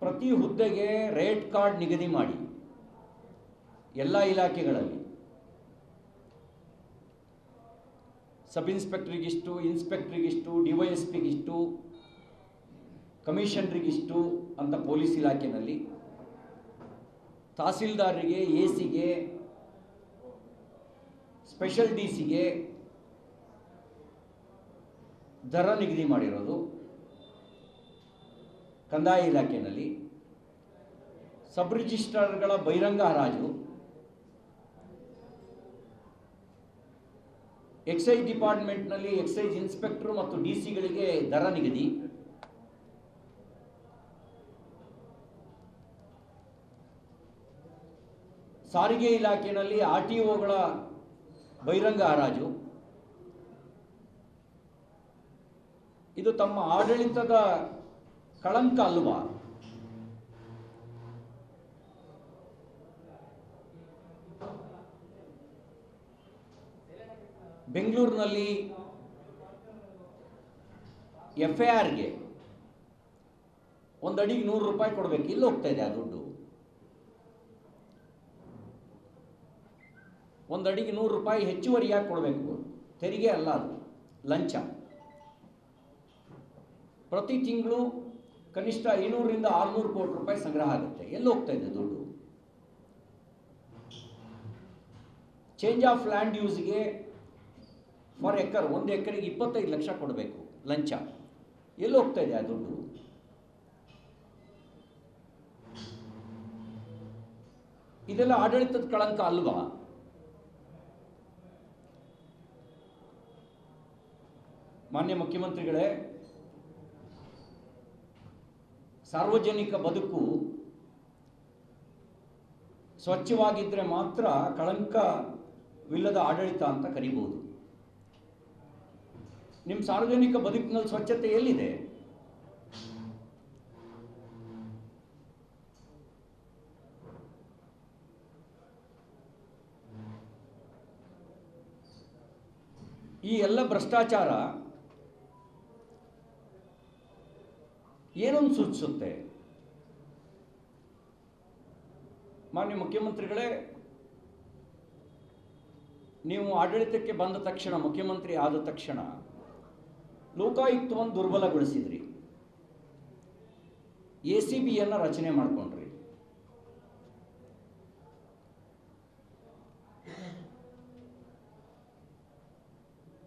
ಪ್ರತಿ ಹುದ್ದೆಗೆ rate card ನಿಗದಿ ಮಾಡಿ. ಎಲ್ಲ ಇಲಾಖೆಗಳಲ್ಲಿ. ಸಬ್ ಇನ್ಸ್ಪೆಕ್ಟ್ರಿಗಿಷ್ಟು ಇನ್ಸ್ಪೆಕ್ಟ್ರಿಗಿಷ್ಟು, ಡಿ ವೈ ಎಸ್ ಪಿಗಿಷ್ಟು, ಕಮಿಷನರಿಗಿಷ್ಟು ಅಂತ ಪೊಲೀಸ್ ಇಲಾಖೆಯಲ್ಲಿ ತಹಸೀಲ್ದಾರರಿಗೆ ಎ ಸಿಗೆ ಸ್ಪೆಷಲ್ ಡಿ ಸಿಗೆ ದರ ನಿಗದಿ ಮಾಡಿರೋದು. ಕಂದಾಯ ಇಲಾಖೆಯಲ್ಲಿ ಸಬ್ ರಿಜಿಸ್ಟ್ರಾರ್ಗಳ ಬಹಿರಂಗ ಹರಾಜು, ಎಕ್ಸೈಜ್ ಡಿಪಾರ್ಟ್ಮೆಂಟ್ನಲ್ಲಿ ಎಕ್ಸೈಜ್ ಇನ್ಸ್ಪೆಕ್ಟರ್ ಮತ್ತು ಡಿ ಸಿಗಳಿಗೆ ದರ ನಿಗದಿ, ಸಾರಿಗೆ ಇಲಾಖೆಯಲ್ಲಿ ಆರ್ ಟಿ ಒಗಳ ಬಹಿರಂಗ ಹರಾಜು. ಇದು ತಮ್ಮ ಆಡಳಿತದ ಕಳಂಕ ಅಲ್ವಾ ಬೆಂಗಳೂರಿನಲ್ಲಿ ಎಫ್ ಐ ಆರ್ಗೆ ಒಂದು ಅಡಿಗೆ ನೂರು ರೂಪಾಯಿ ಕೊಡಬೇಕು. ಇಲ್ಲಿ ಹೋಗ್ತಾ ಇದೆ ಆ ದುಡ್ಡು? ಒಂದು ಅಡಿಗೆ ನೂರು ರೂಪಾಯಿ ಹೆಚ್ಚುವರಿಯಾಗಿ ಕೊಡಬೇಕು. ತೆರಿಗೆ ಅಲ್ಲ ಅದು. ಲಂಚ. ಪ್ರತಿ ತಿಂಗಳು ಕನಿಷ್ಠ ಐನೂರರಿಂದ ಆರುನೂರು ಕೋಟಿ ರೂಪಾಯಿ ಸಂಗ್ರಹ ಆಗುತ್ತೆ. ಎಲ್ಲಿ ಹೋಗ್ತಾ ಇದೆ ದುಡ್ಡು? ಚೇಂಜ್ ಆಫ್ ಲ್ಯಾಂಡ್ ಯೂಸ್ಗೆ ಫಾರ್ ಎಕರ್, ಒಂದು ಎಕರೆಗೆ ಇಪ್ಪತ್ತೈದು ಲಕ್ಷ ಕೊಡಬೇಕು ಲಂಚ. ಎಲ್ಲಿ ಹೋಗ್ತಾ ಇದೆ ಆ ದುಡ್ಡು? ಇದೆಲ್ಲ ಆಡಳಿತದ ಕಳಂಕ ಅಲ್ವಾ? ಮಾನ್ಯ ಮುಖ್ಯಮಂತ್ರಿಗಳೇ ಸಾರ್ವಜನಿಕ ಬದುಕು ಸ್ವಚ್ಛವಾಗಿದ್ದರೆ ಮಾತ್ರ ಕಳಂಕವಿಲ್ಲದ ಆಡಳಿತ ಅಂತ ಕರಿಬೋದು. ನಿಮ್ಮ ಸಾರ್ವಜನಿಕ ಬದುಕಿನಲ್ಲಿ ಸ್ವಚ್ಛತೆ ಎಲ್ಲಿದೆ? ಈ ಎಲ್ಲ ಭ್ರಷ್ಟಾಚಾರ ಏನೊಂದು ಸೂಚಿಸುತ್ತೆ? ಮಾನ್ಯ ಮುಖ್ಯಮಂತ್ರಿಗಳೇ, ನೀವು ಆಡಳಿತಕ್ಕೆ ಬಂದ ತಕ್ಷಣ, ಮುಖ್ಯಮಂತ್ರಿ ಆದ ತಕ್ಷಣ ಲೋಕಾಯುಕ್ತವನ್ನು ದುರ್ಬಲಗೊಳಿಸಿದ್ರಿ. ಎ ಸಿ ಬಿಯನ್ನು ರಚನೆ ಮಾಡಿಕೊಂಡ್ರಿ.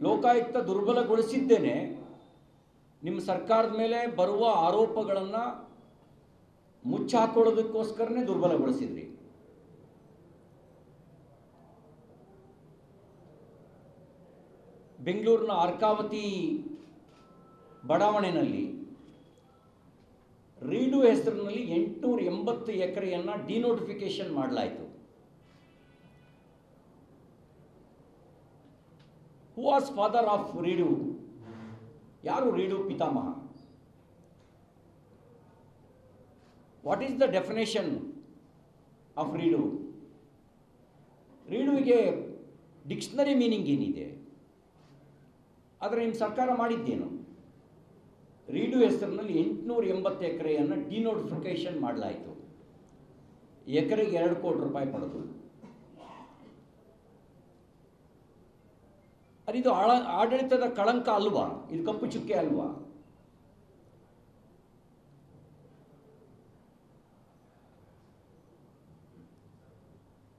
ಲೋಕಾಯುಕ್ತ ದುರ್ಬಲಗೊಳಿಸಿದ್ದೇನೆ ನಿಮ್ಮ ಸರ್ಕಾರದ ಮೇಲೆ ಬರುವ ಆರೋಪಗಳನ್ನು ಮುಚ್ಚಾಕೊಳ್ಳೋದಕ್ಕೋಸ್ಕರನೇ ದುರ್ಬಲಗೊಳಿಸಿದ್ರಿ ಬೆಂಗಳೂರಿನ ಅರ್ಕಾವತಿ ಬಡಾವಣೆಯಲ್ಲಿ ರೀಡು ಹೆಸರಿನಲ್ಲಿ ಎಂಟುನೂರ ಎಂಬತ್ತು ಎಕರೆಯನ್ನು ಡಿನೋಟಿಫಿಕೇಶನ್ ಮಾಡಲಾಯಿತು. Who was father of redo ಯಾರು ರೀಡು ಪಿತಾಮಹ? What is the definition of redo ರೀಡುವಿಗೆ dictionary meaning ಏನಿದೆ? ಆದರೆ ನಿಮ್ಮ ಸರ್ಕಾರ ಮಾಡಿದ್ದೇನು? ರೀಡು ಹೆಸರಿನಲ್ಲಿ ಎಂಟುನೂರ ಎಂಬತ್ತು ಎಕರೆಯನ್ನು ಡಿನೋಟಿಫಿಕೇಷನ್ ಮಾಡಲಾಯಿತು. ಎಕರೆಗೆ ಎರಡು ಕೋಟಿ ರೂಪಾಯಿ ಪಡೆದು. ಅದಿದು ಆಳ, ಆಡಳಿತದ ಕಳಂಕ ಅಲ್ವಾ? ಇದು ಕಪ್ಪು ಚುಕ್ಕೆ ಅಲ್ವಾ?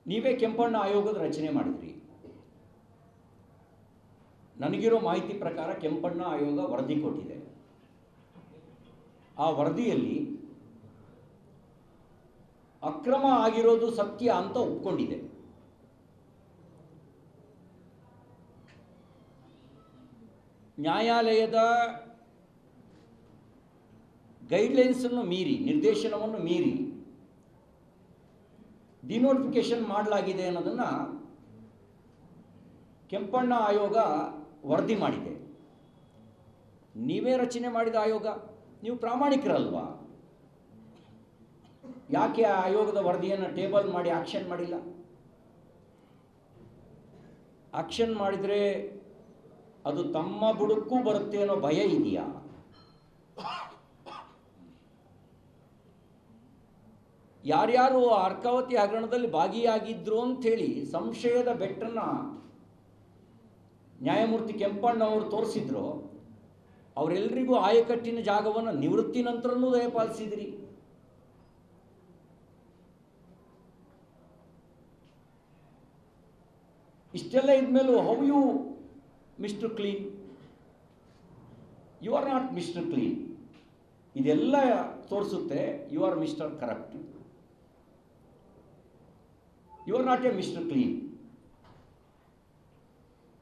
ನೀವೇ ಕೆಂಪಣ್ಣ ಆಯೋಗದ ರಚನೆ ಮಾಡಿದ್ರಿ. ನನಗಿರೋ ಮಾಹಿತಿ ಪ್ರಕಾರ ಕೆಂಪಣ್ಣ ಆಯೋಗ ವರದಿ ಕೊಟ್ಟಿದೆ. ಆ ವರದಿಯಲ್ಲಿ ಅಕ್ರಮ ಆಗಿರೋದು ಸತ್ಯ ಅಂತ ಒಪ್ಕೊಂಡಿದೆ. ನ್ಯಾಯಾಲಯದ ಗೈಡ್ಲೈನ್ಸನ್ನು ಮೀರಿ, ನಿರ್ದೇಶನವನ್ನು ಮೀರಿ ಡಿನೋಟಿಫಿಕೇಶನ್ ಮಾಡಲಾಗಿದೆ ಅನ್ನೋದನ್ನು ಕೆಂಪಣ್ಣ ಆಯೋಗ ವರದಿ ಮಾಡಿದೆ. ನೀವೇ ರಚನೆ ಮಾಡಿದ ಆಯೋಗ? ನೀವು ಪ್ರಾಮಾಣಿಕರಲ್ವಾ? ಯಾಕೆ ಆ ಆಯೋಗದ ವರದಿಯನ್ನು ಟೇಬಲ್ ಮಾಡಿ ಆಕ್ಷನ್ ಮಾಡಿಲ್ಲ? ಆಕ್ಷನ್ ಮಾಡಿದರೆ ಅದು ತಮ್ಮ ಬುಡಕ್ಕೂ ಬರುತ್ತೆ ಅನ್ನೋ ಭಯ ಇದೆಯಾ? ಯಾರ್ಯಾರು ಅರ್ಕಾವತಿ ಹಗರಣದಲ್ಲಿ ಭಾಗಿಯಾಗಿದ್ರು ಅಂಥೇಳಿ ಸಂಶಯದ ಬೆಟ್ಟನ್ನ ನ್ಯಾಯಮೂರ್ತಿ ಕೆಂಪಣ್ಣ ಅವರು ತೋರಿಸಿದ್ರು ಅವರೆಲ್ಲರಿಗೂ ಆಯಕಟ್ಟಿನ ಜಾಗವನ್ನು ನಿವೃತ್ತಿ ನಂತರನೂ ದಯಪಾಲಿಸಿದ್ರಿ. ಇಷ್ಟೆಲ್ಲ ಇದ್ಮೇಲೂ how you mister clean you are not mister clean ಇದೆಲ್ಲ ತೋರಿಸುತ್ತೆ you are mister corrupt you are not a mister clean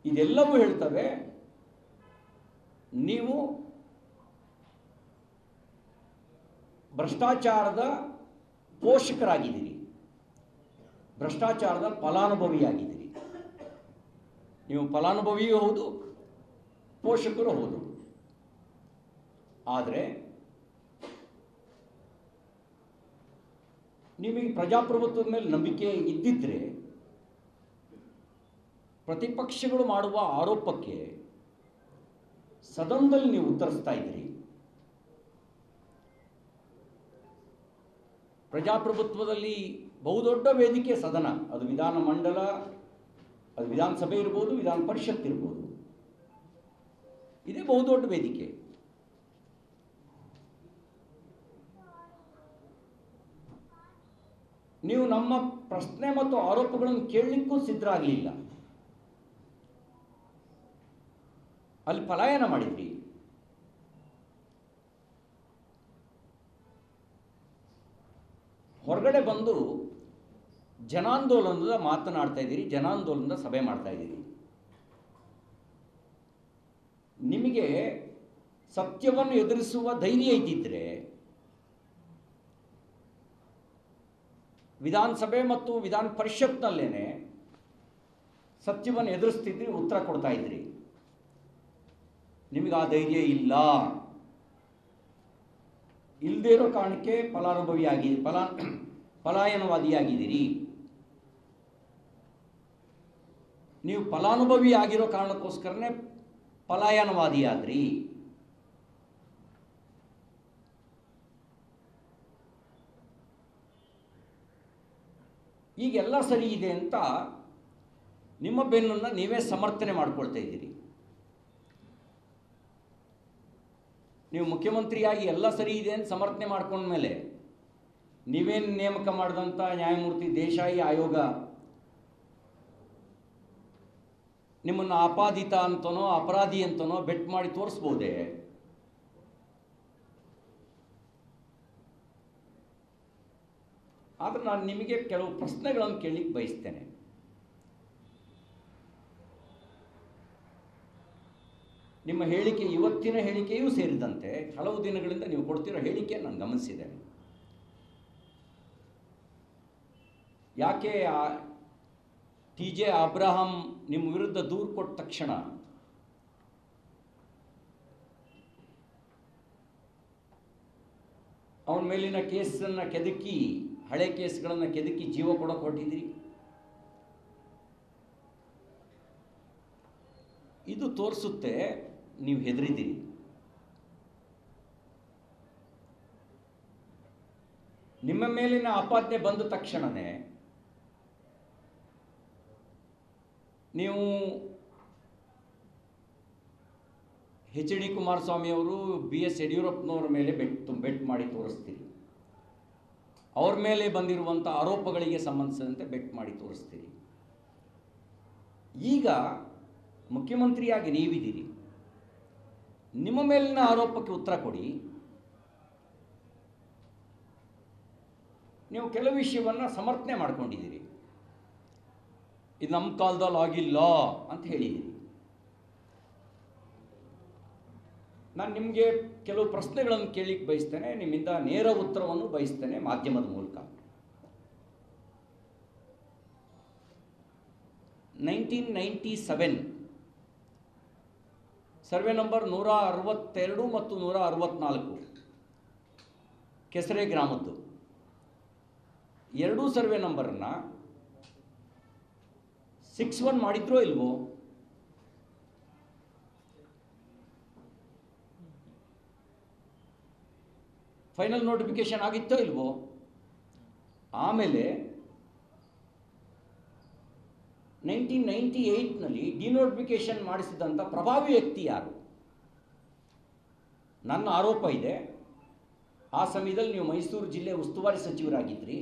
ಇದೆಲ್ಲವೂ ಹೇಳ್ತವೆ, ನೀವು ಭ್ರಷ್ಟಾಚಾರದ ಪೋಷಕರಾಗಿದ್ದೀರಿ. ಭ್ರಷ್ಟಾಚಾರದ ಫಲಾನುಭವಿಯಾಗಿದ್ದೀರಿ. ನೀವು ಫಲಾನುಭವಿಯೂ ಹೌದು, ಪೋಷಕರು ಹೌದು. ಆದರೆ ನಿಮಗೆ ಪ್ರಜಾಪ್ರಭುತ್ವದ ಮೇಲೆ ನಂಬಿಕೆ ಇದ್ದಿದ್ದರೆ ಪ್ರತಿಪಕ್ಷಗಳು ಮಾಡುವ ಆರೋಪಕ್ಕೆ ಸದನದಲ್ಲಿ ನೀವು ಉತ್ತರಿಸ್ತಾ ಇದ್ದೀರಿ. ಪ್ರಜಾಪ್ರಭುತ್ವದಲ್ಲಿ ಬಹುದೊಡ್ಡ ವೇದಿಕೆ ಸದನ, ಅದು ವಿಧಾನ ಮಂಡಲ ಅದು ವಿಧಾನಸಭೆ ಇರ್ಬೋದು, ವಿಧಾನ ಪರಿಷತ್ ಇರ್ಬೋದು. ಇದೇ ಬಹುದೊಡ್ಡ ವೇದಿಕೆ. ನೀವು ನಮ್ಮ ಪ್ರಶ್ನೆ ಮತ್ತು ಆರೋಪಗಳನ್ನು ಕೇಳಲಿಕ್ಕೂ ಸಿದ್ಧರಾಗಲಿಲ್ಲ. ಅಲ್ಲಿ ಪಲಾಯನ ಮಾಡಿದ್ರಿ. ಹೊರಗಡೆ ಬಂದು ಜನಾಂದೋಲನದ ಮಾತನಾಡ್ತಾ ಇದ್ದೀರಿ, ಜನಾಂದೋಲನದ ಸಭೆ ಮಾಡ್ತಾ ಇದ್ದೀರಿ. ನಿಮಗೆ ಸತ್ಯವನ್ನು ಎದುರಿಸುವ ಧೈರ್ಯ ಇದ್ದಿದ್ದರೆ ವಿಧಾನಸಭೆ ಮತ್ತು ವಿಧಾನ ಪರಿಷತ್ನಲ್ಲೇ ಸತ್ಯವನ್ನು ಎದುರಿಸ್ತಿದ್ರಿ, ಉತ್ತರ ಕೊಡ್ತಾ ಇದ್ರಿ. ನಿಮಗೆ ಆ ಧೈರ್ಯ ಇಲ್ಲ. ಇಲ್ಲದೇ ಇರೋ ಕಾರಣಕ್ಕೆ ಫಲಾನುಭವಿಯಾಗಿ, ಫಲಾ ಪಲಾಯನವಾದಿಯಾಗಿದ್ದೀರಿ ನೀವು ಫಲಾನುಭವಿ ಆಗಿರೋ ಕಾರಣಕ್ಕೋಸ್ಕರನೇ ಪಲಾಯನವಾದಿಯಾದ್ರಿ. ಈಗೆಲ್ಲ ಸರಿ ಇದೆ ಅಂತ ನಿಮ್ಮ ಬೆನ್ನನ್ನು ನೀವೇ ಸಮರ್ಥನೆ ಮಾಡ್ಕೊಳ್ತಾ ಇದ್ದೀರಿ. ನೀವು ಮುಖ್ಯಮಂತ್ರಿಯಾಗಿ ಎಲ್ಲ ಸರಿ ಇದೆ ಅಂತ ಸಮರ್ಥನೆ ಮಾಡ್ಕೊಂಡ್ಮೇಲೆ ನೀವೇನು ನೇಮಕ ಮಾಡಿದಂಥ ನ್ಯಾಯಮೂರ್ತಿ ದೇಶಾಯಿ ಆಯೋಗ ನಿಮ್ಮನ್ನು ಅಪಾದಿತ ಅಂತನೋ, ಅಪರಾಧಿ ಅಂತನೋ ಬೆಟ್ ಮಾಡಿ ತೋರಿಸ್ಬೋದೇ? ಆದರೆ ನಾನು ನಿಮಗೆ ಕೆಲವು ಪ್ರಶ್ನೆಗಳನ್ನು ಕೇಳಲಿಕ್ಕೆ ಬಯಸ್ತೇನೆ. ನಿಮ್ಮ ಹೇಳಿಕೆ, ಇವತ್ತಿನ ಹೇಳಿಕೆಯೂ ಸೇರಿದಂತೆ ಹಲವು ದಿನಗಳಿಂದ ನೀವು ಕೊಡ್ತಿರೋ ಹೇಳಿಕೆ ನಾನು ಗಮನಿಸಿದ್ದೇನೆ. ಯಾಕೆ ಟಿ ಜೆ ಅಬ್ರಹಾಂ ನಿಮ್ಮ ವಿರುದ್ಧ ದೂರು ಕೊಟ್ಟ ತಕ್ಷಣ ಅವನ ಮೇಲಿನ ಕೇಸನ್ನು ಕೆದಕಿ, ಹಳೆ ಕೇಸ್ಗಳನ್ನು ಕೆದಕಿ ಜೀವ ಕೂಡ ಹೊರಟಿದ್ದೀರಿ ಇದು ತೋರಿಸುತ್ತೆ ನೀವು ಹೆದರಿದ್ದೀರಿ. ನಿಮ್ಮ ಮೇಲಿನ ಆಪಾದನೆ ಬಂದ ತಕ್ಷಣವೇ ನೀವು ಹೆಚ್ ಡಿ ಕುಮಾರಸ್ವಾಮಿ ಅವರು ಬಿ ಎಸ್ ಯಡಿಯೂರಪ್ಪನವರ ಮೇಲೆ ಬೆಟ್ ಬೆಟ್ ಮಾಡಿ ತೋರಿಸ್ತೀರಿ. ಅವ್ರ ಮೇಲೆ ಬಂದಿರುವಂಥ ಆರೋಪಗಳಿಗೆ ಸಂಬಂಧಿಸಿದಂತೆ ಬೆಟ್ ಮಾಡಿ ತೋರಿಸ್ತೀರಿ. ಈಗ ಮುಖ್ಯಮಂತ್ರಿಯಾಗಿ ನೀವಿದ್ದೀರಿ. ನಿಮ್ಮ ಮೇಲಿನ ಆರೋಪಕ್ಕೆ ಉತ್ತರ ಕೊಡಿ. ನೀವು ಕೆಲವು ವಿಷಯವನ್ನು ಸಮರ್ಥನೆ ಮಾಡ್ಕೊಂಡಿದ್ದೀರಿ. ಇದು ನಮ್ಮ ಕಾಲದಲ್ಲಿ ಆಗಿಲ್ಲ ಅಂತ ಹೇಳಿ ನಾನು ನಿಮಗೆ ಕೆಲವು ಪ್ರಶ್ನೆಗಳನ್ನು ಕೇಳಿಕ್ಕೆ ಬಯಸ್ತೇನೆ, ನಿಮ್ಮಿಂದ ನೇರ ಉತ್ತರವನ್ನು ಬಯಸ್ತೇನೆ ಮಾಧ್ಯಮದ ಮೂಲಕ. Nineteen ninety seven survey number ನೂರ ಅರವತ್ತೆರಡು ಮತ್ತು ನೂರ ಅರವತ್ನಾಲ್ಕು, ಕೆಸರೆ ಗ್ರಾಮದ್ದು. ಎರಡೂ ಸರ್ವೆ ನಂಬರನ್ನು ಸಿಕ್ಸ್ ಒನ್ ಮಾಡಿದ್ರೋ ಇಲ್ವೋ? ಫೈನಲ್ ನೋಟಿಫಿಕೇಶನ್ ಆಗಿತ್ತೋ ಇಲ್ವೋ? ಆಮೇಲೆ ನೈನ್ಟೀನ್ ನೈಂಟಿ ಏಯ್ಟ್ನಲ್ಲಿ ಡಿನೋಟಿಫಿಕೇಶನ್ ಮಾಡಿಸಿದಂಥ ಪ್ರಭಾವಿ ವ್ಯಕ್ತಿ ಯಾರು? ನನ್ನ ಆರೋಪ ಇದೆ. ಆ ಸಮಯದಲ್ಲಿ ನೀವು ಮೈಸೂರು ಜಿಲ್ಲೆ ಉಸ್ತುವಾರಿ ಸಚಿವರಾಗಿದ್ರಿ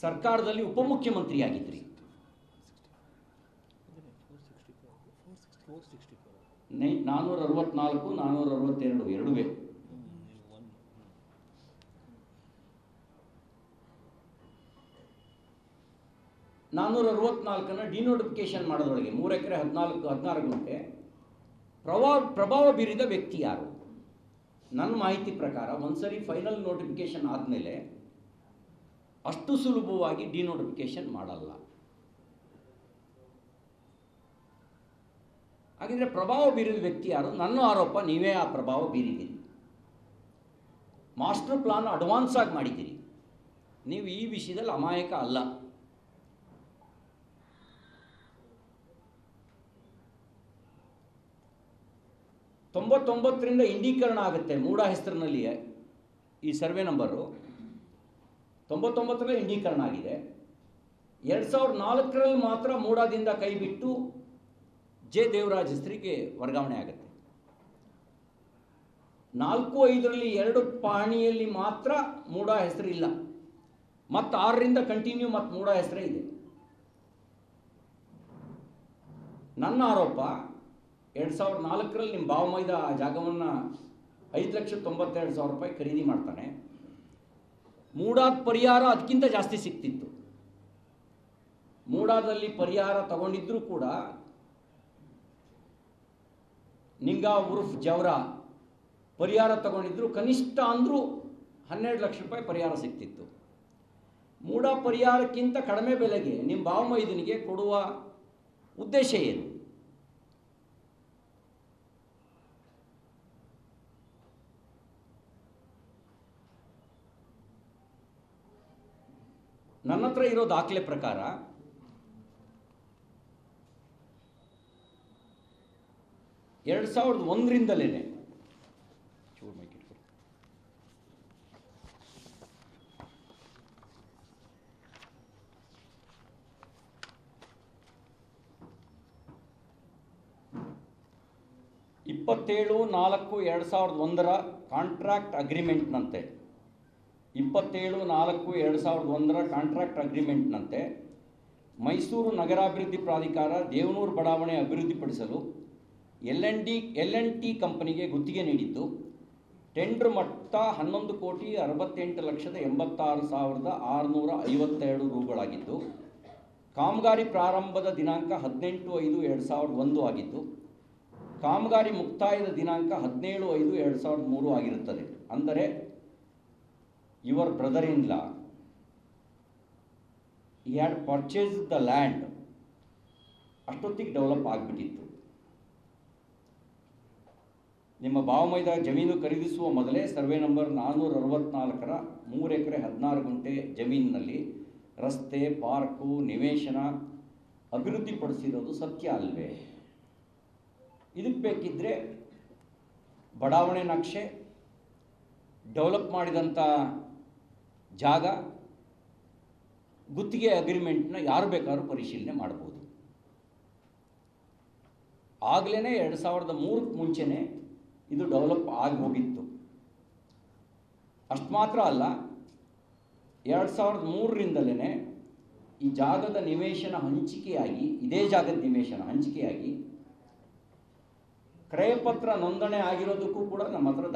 ಸರ್ಕಾರದಲ್ಲಿ ಉಪಮುಖ್ಯಮಂತ್ರಿಯಾಗಿದ್ರಿ. ನೈ ನಾನ್ನೂರ ಅರವತ್ನಾಲ್ಕು ನಾನ್ನೂರ ಅರವತ್ತೆರಡು ಎರಡುವೇ. ನಾನ್ನೂರ ಅರವತ್ನಾಲ್ಕನ್ನು ಡಿನೋಟಿಫಿಕೇಶನ್ ಮಾಡೋದ್ರೊಳಗೆ, ಮೂರು ಎಕರೆ ಹದಿನಾಲ್ಕು, ಹದಿನಾರು ಗಂಟೆ. ಪ್ರಭಾವ ಪ್ರಭಾವ ಬೀರಿದ ವ್ಯಕ್ತಿ ಯಾರು? ನನ್ನ ಮಾಹಿತಿ ಪ್ರಕಾರ ಒಂದ್ಸರಿ ಫೈನಲ್ ನೋಟಿಫಿಕೇಶನ್ ಆದಮೇಲೆ ಅಷ್ಟು ಸುಲಭವಾಗಿ ಡಿನೋಟಿಫಿಕೇಶನ್ ಮಾಡಲ್ಲ. ಹಾಗಿದ್ರೆ ಪ್ರಭಾವ ಬೀರಿದ ವ್ಯಕ್ತಿ ಯಾರು? ನನ್ನ ಆರೋಪ, ನೀವೇ ಆ ಪ್ರಭಾವ ಬೀರಿದ್ದೀರಿ. ಮಾಸ್ಟರ್ ಪ್ಲಾನ್ ಅಡ್ವಾನ್ಸ್ ಆಗಿ ಮಾಡಿದ್ದೀರಿ. ನೀವು ಈ ವಿಷಯದಲ್ಲಿ ಅಮಾಯಕ ಅಲ್ಲ. ತೊಂಬತ್ತೊಂಬತ್ತರಿಂದ ಇಂಡೀಕರಣ ಆಗುತ್ತೆ. ಮೂಡ ಹೆಸರಿನಲ್ಲಿ ಈ ಸರ್ವೆ ನಂಬರು. ತೊಂಬತ್ತೊಂಬತ್ತರಲ್ಲಿ ಇಂಡೀಕರಣ ಆಗಿದೆ. ಎರಡು ಸಾವಿರದ ನಾಲ್ಕರಲ್ಲಿ ಮಾತ್ರ ಮೂಡಾದಿಂದ ಕೈ ಬಿಟ್ಟು ಜೆ ದೇವರಾಜ್ ಹೆಸರಿಗೆ ವರ್ಗಾವಣೆ ಆಗುತ್ತೆ. ನಾಲ್ಕು ಐದರಲ್ಲಿ ಎರಡು ಪಾಣಿಯಲ್ಲಿ ಮಾತ್ರ ಮೂಡ ಹೆಸರಿಲ್ಲ ಮತ್ತು ಆರರಿಂದ ಕಂಟಿನ್ಯೂ ಮತ್ತು ಮೂಡ ಹೆಸರೇ ಇದೆ. ನನ್ನ ಆರೋಪ, ಎರಡು ಸಾವಿರದ ನಾಲ್ಕರಲ್ಲಿ ನಿಮ್ಮ ಭಾವಮೈದ ಆ ಜಾಗವನ್ನು ಐದು ಲಕ್ಷ ತೊಂಬತ್ತೆರಡು ಸಾವಿರ ರೂಪಾಯಿ ಖರೀದಿ ಮಾಡ್ತಾನೆ. ಮೂಡಾದ ಪರಿಹಾರ ಅದಕ್ಕಿಂತ ಜಾಸ್ತಿ ಸಿಕ್ತಿತ್ತು. ಮೂಡಾದಲ್ಲಿ ಪರಿಹಾರ ತಗೊಂಡಿದ್ರೂ ಕೂಡ ನಿಂಗಾ ಉರ್ಫ್ ಜವರ ಪರಿಹಾರ ತಗೊಂಡಿದ್ರು, ಕನಿಷ್ಠ ಅಂದರೂ ಹನ್ನೆರಡು ಲಕ್ಷ ರೂಪಾಯಿ ಪರಿಹಾರ ಸಿಕ್ತಿತ್ತು. ಮೂಡ ಪರಿಹಾರಕ್ಕಿಂತ ಕಡಿಮೆ ಬೆಲೆಗೆ ನಿಮ್ಮ ಭಾವಮೈದನಿಗೆ ಕೊಡುವ ಉದ್ದೇಶ ಏನು? ನನ್ನ ಹತ್ರ ಇರೋ ದಾಖಲೆ ಪ್ರಕಾರ, ಎರಡು ಸಾವಿರದ ಒಂದರಿಂದಲೇ. ಇಪ್ಪತ್ತೇಳು ನಾಲ್ಕು ಎರಡು ಸಾವಿರದ ಒಂದರ ಕಾಂಟ್ರಾಕ್ಟ್ ಅಗ್ರಿಮೆಂಟ್ನಂತೆ ಇಪ್ಪತ್ತೇಳು ನಾಲ್ಕು ಎರಡು ಸಾವಿರದ ಒಂದರ ಕಾಂಟ್ರಾಕ್ಟ್ ಅಗ್ರಿಮೆಂಟ್ನಂತೆ ಮೈಸೂರು ನಗರಾಭಿವೃದ್ಧಿ ಪ್ರಾಧಿಕಾರ ದೇವನೂರು ಬಡಾವಣೆ ಅಭಿವೃದ್ಧಿಪಡಿಸಲು L N D L N T ಕಂಪನಿಗೆ ಗುತ್ತಿಗೆ ನೀಡಿದ್ದು. ಟೆಂಡರ್ ಮೊತ್ತ ಹನ್ನೊಂದು ಕೋಟಿ ಅರವತ್ತೆಂಟು ಲಕ್ಷದ ಎಂಬತ್ತಾರು ಸಾವಿರದ ಆರುನೂರ ಐವತ್ತೆರಡು ರೂಗಳಾಗಿದ್ದು, ಕಾಮಗಾರಿ ಪ್ರಾರಂಭದ ದಿನಾಂಕ ಹದಿನೆಂಟು ಐದು ಎರಡು ಸಾವಿರದ ಒಂದು ಆಗಿದ್ದು, ಕಾಮಗಾರಿ ಮುಕ್ತಾಯದ ದಿನಾಂಕ ಹದಿನೇಳು ಐದು ಎರಡು ಸಾವಿರದ ಮೂರು ಆಗಿರುತ್ತದೆ. ಅಂದರೆ your brother in law he had purchase the land ಅಷ್ಟೊತ್ತಿಗೆ ಡೆವಲಪ್ ಆಗಿಬಿಟ್ಟಿತ್ತು. ನಿಮ್ಮ ಭಾವಮೈದ ಜಮೀನು ಖರೀದಿಸುವ ಮೊದಲೇ ಸರ್ವೆ ನಂಬರ್ ನಾನ್ನೂರ ಅರವತ್ನಾಲ್ಕರ ಮೂರು ಎಕರೆ ಹದಿನಾರು ಗಂಟೆ ಜಮೀನಿನಲ್ಲಿ ರಸ್ತೆ, ಪಾರ್ಕು, ನಿವೇಶನ ಅಭಿವೃದ್ಧಿಪಡಿಸಿರೋದು ಸತ್ಯ ಅಲ್ವೇ? ಇದಕ್ಕೆ ಬೇಕಿದ್ದರೆ ಬಡಾವಣೆ ನಕ್ಷೆ ಡೆವಲಪ್ ಮಾಡಿದಂಥ ಜಾಗ, ಗುತ್ತಿಗೆ ಅಗ್ರಿಮೆಂಟ್ನ ಯಾರು ಬೇಕಾದ್ರೂ ಪರಿಶೀಲನೆ ಮಾಡ್ಬೋದು. ಆಗಲೇ ಎರಡು ಸಾವಿರದ ಮೂರಕ್ಕೆ ಮುಂಚೆನೇ ಇದು ಡೆವಲಪ್ ಆಗಿ ಹೋಗಿತ್ತು. ಅಷ್ಟು ಮಾತ್ರ ಅಲ್ಲ, ಎರಡು ಸಾವಿರದ ಮೂರರಿಂದಲೇ ಈ ಜಾಗದ ನಿವೇಶನ ಹಂಚಿಕೆಯಾಗಿ, ಇದೇ ಜಾಗದ ನಿವೇಶನ ಹಂಚಿಕೆಯಾಗಿ, ಕ್ರಯಪತ್ರ ನೋಂದಣಿ ಆಗಿರೋದಕ್ಕೂ ಕೂಡ ನಮ್ಮ ಹತ್ರ